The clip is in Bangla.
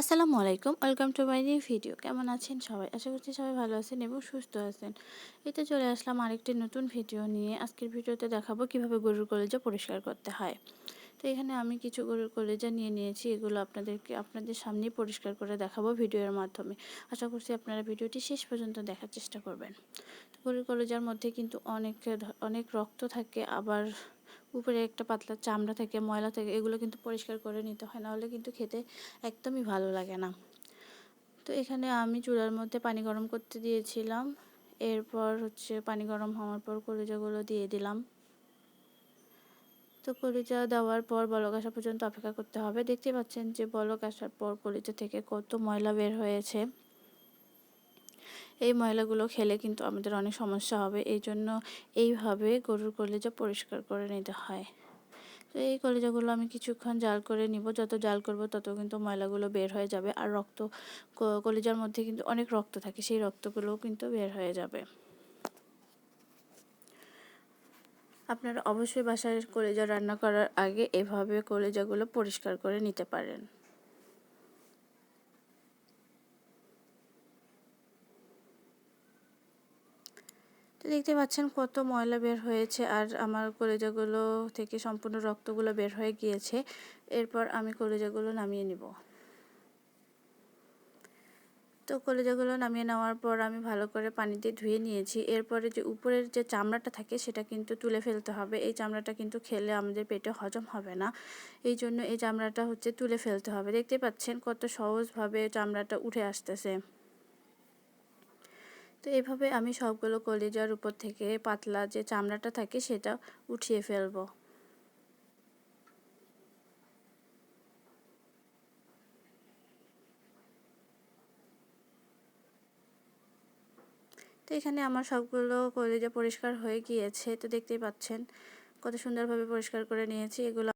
আসসালামু আলাইকুম, welcome to my new video. কেমন আছেন সবাই? আশা করছি সবাই ভালো আছেন এবং সুস্থ আছেন। এতে চলে আসলাম আরেকটি নতুন ভিডিও নিয়ে। আজকের ভিডিওতে দেখাবো কীভাবে গরুর কলেজা পরিষ্কার করতে হয়। তো এখানে আমি কিছু গরুর কলেজা নিয়ে নিয়েছি, এগুলো আপনাদেরকে আপনাদের সামনেই পরিষ্কার করে দেখাবো ভিডিওর মাধ্যমে। আশা করছি আপনারা ভিডিওটি শেষ পর্যন্ত দেখার চেষ্টা করবেন। তো গরুর কলেজার মধ্যে কিন্তু অনেক অনেক রক্ত থাকে, আবার উপরে একটা পাতলা চামড়া থেকে, ময়লা থেকে এগুলো কিন্তু পরিষ্কার করে নিতে হয়, নাহলে কিন্তু খেতে একদমই ভালো লাগে না। তো এখানে আমি চুলার মধ্যে পানি গরম করতে দিয়েছিলাম। এরপর হচ্ছে পানি গরম হওয়ার পর কলিজাগুলো দিয়ে দিলাম। তো কলিজা দেওয়ার পর বলক আসা পর্যন্ত অপেক্ষা করতে হবে। দেখতে পাচ্ছেন যে বলক আসার পর কলিজা থেকে কত ময়লা বের হয়েছে। এই ময়লাগুলো খেলে কিন্তু আমাদের অনেক সমস্যা হবে। এই জন্য এইভাবে গরুর কলিজা পরিষ্কার করে নিতে হয়। তো এই কলিজাগুলো আমি কিছুক্ষণ জাল করে নিব। যত জাল করব তত কিন্তু ময়লাগুলো বের হয়ে যাবে। আর রক্ত কলিজার মধ্যে কিন্তু অনেক রক্ত থাকে। সেই রক্তগুলোও কিন্তু বের হয়ে যাবে। আপনারা অবশ্যই বাসায় কলিজা রান্না করার আগে এভাবে কলিজাগুলো পরিষ্কার করে নিতে পারেন। তো দেখতে পাচ্ছেন কত ময়লা বের হয়েছে আর আমার কলেজাগুলো থেকে সম্পূর্ণ রক্তগুলো বের হয়ে গিয়েছে। এরপর আমি কলেজাগুলো নামিয়ে নিব। তো কলেজাগুলো নামিয়ে নেওয়ার পর আমি ভালো করে পানিতে ধুয়ে নিয়েছি। এরপরে যে উপরের যে চামড়াটা থাকে সেটা কিন্তু তুলে ফেলতে হবে। এই চামড়াটা কিন্তু খেলে আমাদের পেটে হজম হবে না। এই জন্য এই চামড়াটা হচ্ছে তুলে ফেলতে হবে। দেখতে পাচ্ছেন কত সহজভাবে চামড়াটা উঠে আসতেছে। তো এভাবে আমি সবগুলো কলিজার উপর থেকে পাতলা যে চামড়াটা থাকে সেটা উঠিয়ে ফেলব। তো এখানে আমার সবগুলো কলিজা পরিষ্কার হয়ে গিয়েছে, তো দেখতেই পাচ্ছেন কত সুন্দরভাবে পরিষ্কার করে নিয়েছি। এগুলো